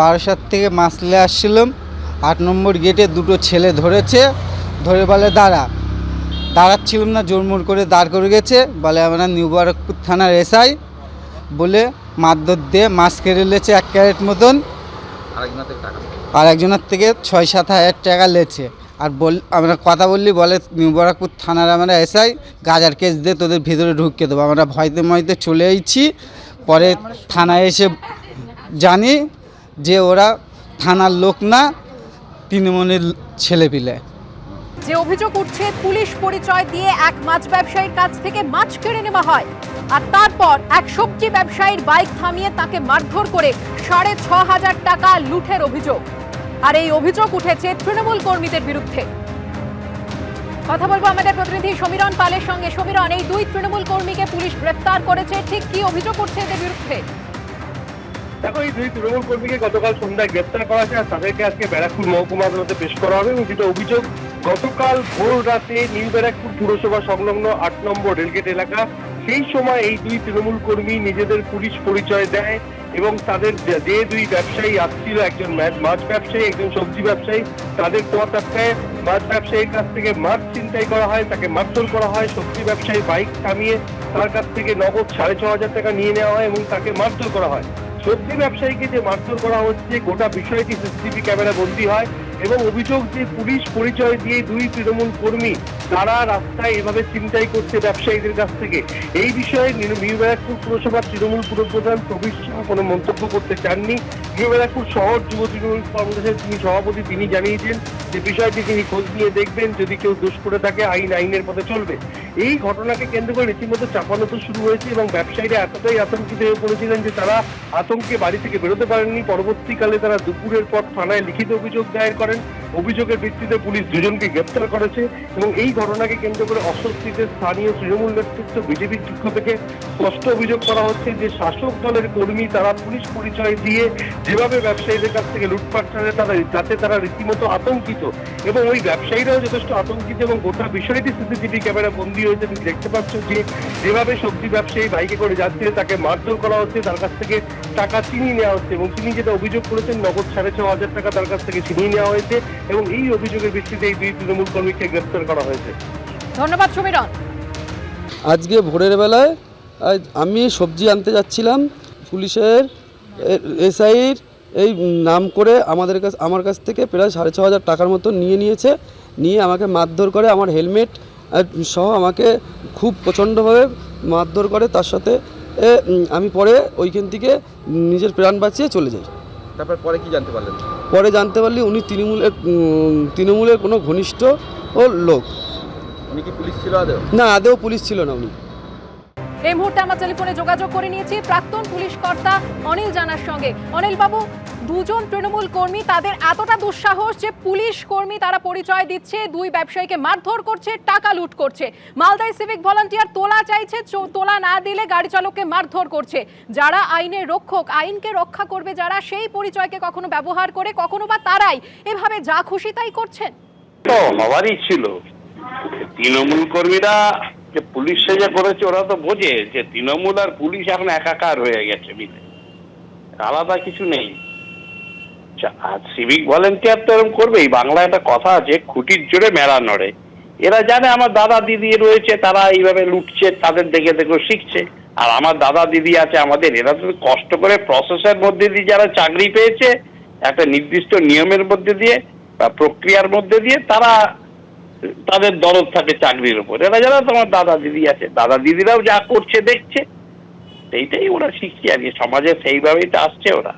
বারাসাত থেকে মাসলে আসছিলাম। আট নম্বর গেটে দুটো ছেলে ধরেছে ধরে বলে দাঁড়া। দাঁড়াচ্ছিলাম না জোরমোর করে দাঁড় করে গেছে। বলে আমরা নিউ বারাকপুর থানার এসআই। বলে মারধর দিয়ে মাছ কেড়ে লেছে এক ক্যারেট মতন। আর একজনের থেকে ছয় সাত হাজার টাকা লেছে আর বল আমরা কথা বললি বলে নিউ বারাকপুর থানার আমরা এসআই গাজার কেস দিয়ে তোদের ভিতরে ঢুকিয়ে দেবো। আমরা ভয়তে ময়তে চলে এসেছি পরে থানায় এসে জানি যে ওরা থানার লোক না, তৃণমূলের ছেলেপিলে। যে অভিযোগ উঠছে, পুলিশ পরিচয় দিয়ে এক মাছ ব্যবসায়ীর কাছ থেকে মাছ কেড়ে নেওয়া হয়। আর তারপর এক সবজি ব্যবসায়ীর বাইক থামিয়ে তাকে মারধর করে সাড়ে ছ হাজার টাকা লুঠের অভিযোগ। আর এই অভিযোগ উঠেছে তৃণমূল কর্মীদের বিরুদ্ধে। কথা বলব আমাদের প্রতিনিধি সমীরণ পালের সঙ্গে। সমীরণ, এই দুই তৃণমূল কর্মীকে পুলিশ গ্রেপ্তার করেছে। ঠিক কি অভিযোগ উঠছে এদের বিরুদ্ধে? দেখো, এই দুই তৃণমূল কর্মীকে গতকাল সন্ধ্যায় গ্রেপ্তার করা হয়েছে আর তাদেরকে আজকে ব্যারাকপুর মহকুমা আদালতে পেশ করা হবে এবং যেটা অভিযোগ, গতকাল ভোর রাতে নিউ ব্যারাকপুর পুরসভা সংলগ্ন আট নম্বর রেলগেট এলাকা, সেই সময় এই দুই তৃণমূল কর্মী নিজেদের পুলিশ পরিচয় দেয় এবং তাদের যে দুই ব্যবসায়ী আসছিল, একজন মাছ ব্যবসায়ী, একজন সবজি ব্যবসায়ী, তাদের কোয়ার্টারটায় মাছ ব্যবসায়ীর কাছ থেকে মাছ ছিনতাই করা হয়, তাকে মারধর করা হয়, সবজি ব্যবসায়ী বাইক থামিয়ে তার কাছ থেকে নগদ সাড়ে ছ হাজার টাকা নিয়ে নেওয়া হয় এবং তাকে মারধর করা হয়। সবজি ব্যবসায়ীকে যে মারধর করা হচ্ছে, গোটা বিষয়টি সিসিটিভি ক্যামেরা বন্দী হয় এবং অভিযোগ যে পুলিশ পরিচয় দিয়ে দুই তৃণমূল কর্মী তারা রাস্তায় এভাবে চিন্তাই করছে ব্যবসায়ীদের কাছ থেকে। এই বিষয়ে নিউ ব্যারাকপুর পুরসভার তৃণমূল পুরপ্রধান প্রবীর সিং কোনো মন্তব্য করতে চাননি। নিউ ব্যারাকপুর শহর যুব তৃণমূল কংগ্রেসের তিনি সভাপতি, তিনি জানিয়েছেন যে বিষয়টি তিনি খোঁজ নিয়ে দেখবেন, যদি কেউ দোষ করে থাকে, আইন আইনের পথে চলবে। এই ঘটনাকে কেন্দ্র করে রীতিমতো চাপানো তো শুরু হয়েছে এবং ব্যবসায়ীরা এতটাই আতঙ্কিত হয়ে পড়েছিলেন যে তারা আতঙ্কে বাড়ি থেকে বেরোতে পারেননি। পরবর্তীকালে তারা দুপুরের পর থানায় লিখিত অভিযোগ দায়ের করেন। অভিযোগের ভিত্তিতে পুলিশ দুজনকে গ্রেপ্তার করেছে এবং এই ঘটনাকে কেন্দ্র করে অস্বস্তিতে স্থানীয় তৃণমূল নেতৃত্ব বিজেপির পক্ষ থেকে স্পষ্ট অভিযোগ করা হচ্ছে যে শাসক দলের কর্মী তারা পুলিশ পরিচয় দিয়ে যেভাবে ব্যবসায়ীদের কাছ থেকে লুটপাট করে তারা তাতে তারা রীতিমতো আতঙ্কিত। এবং ওই ব্যবসায়ীরাও যথেষ্ট আতঙ্কিত এবং গোটা বিষয়টি সিসিটিভি ক্যামেরা বন্দী হয়েছে তুমি দেখতে পাচ্ছ যে যেভাবে সবজি ব্যবসায়ী বাইকে করে যাচ্ছে তাকে মারধর করা হচ্ছে, তার কাছ থেকে টাকা চিনি নেওয়া হচ্ছে এবং তিনি যেটা অভিযোগ করেছেন, নগদ সাড়ে ছ হাজার টাকা তার কাছ থেকে ছিনিয়ে নেওয়া হয়েছে। এবং এই অভিযোগের ভিত্তিতে এই দুই তৃণমূল কর্মীকে গ্রেপ্তার করা হয়েছে। ধন্যবাদ সমীরণ। আজকে ভোরের বেলায় আমি সবজি আনতে যাচ্ছিলাম পুলিশের এসআইর এই নাম করে আমাদের কাছ আমার কাছ থেকে প্রায় সাড়ে ছ হাজার টাকার মতো নিয়ে নিয়েছে নিয়ে আমাকে মারধর করে আমার হেলমেট সহ আমাকে খুব প্রচণ্ডভাবে মারধর করে তার সাথে এ, আমি পরে ওইখান থেকে নিজের প্রাণ বাঁচিয়ে চলে যাই। তারপর পরে কি জানতে পারলেন? পরে জানতে পারলি উনি তৃণমূলের তৃণমূলের কোনো ঘনিষ্ঠ ও লোক। উনি কি পুলিশ ছিল আদৌ? না আদেও পুলিশ ছিল না উনি। এই মুহূর্তে আমরা টেলিফোনে যোগাযোগ করে নিয়েছি। প্রাক্তন পুলিশ কর্তা অনিল জানার সঙ্গে। অনিল বাবু দুজন তৃণমূল কর্মী তাদের এতটা দুঃসাহস যে পুলিশ কর্মী তারা পরিচয় দিচ্ছে, দুই ব্যবসায়ীকে মারধর করছে, টাকা লুট করছে। মালদায় সিভিক ভলান্টিয়ার তোলা চাইছে তোলা না দিলে গাড়ি চালককে মারধর করছে। যারা আইনের রক্ষক, আইনকে রক্ষা করবে যারা, সেই পরিচয়কে কখনো ব্যবহার করে, কখনো বা তারাই। এভাবে যা খুশি তাই করছেন। ছিল। তৃণমূল কর্মীরা যে পুলিশ সেজে করেছে, ওরা তো বোঝে যে তৃণমূল আর পুলিশ এখন একাকার হয়ে গেছে মিলে। আলাদা কিছু নেই। আর সিভিক ভলেন্টিয়ার তো এরকম করবেই। বাংলা একটা কথা আছে, খুঁটির জোরে মেলা নড়ে। এরা জানে আমার দাদা দিদি রয়েছে, তারা এইভাবে লুটছে, তাদের দেখে দেখে শিখছে। আর আমার দাদা দিদি আছে আমাদের, এরা তো কষ্ট করে প্রসেসের মধ্যে দিয়ে যারা চাকরি পেয়েছে, একটা নির্দিষ্ট নিয়মের মধ্যে দিয়ে বা প্রক্রিয়ার মধ্যে দিয়ে তারা তাদের দরদ থাকে চাকরির উপর। এরা যারা তোমার দাদা দিদি আছে, দাদা দিদিরাও যা করছে, দেখছে। সেইটাই ওরা শিখছে, আর কি সমাজে সেইভাবেই তো আসছে ওরা।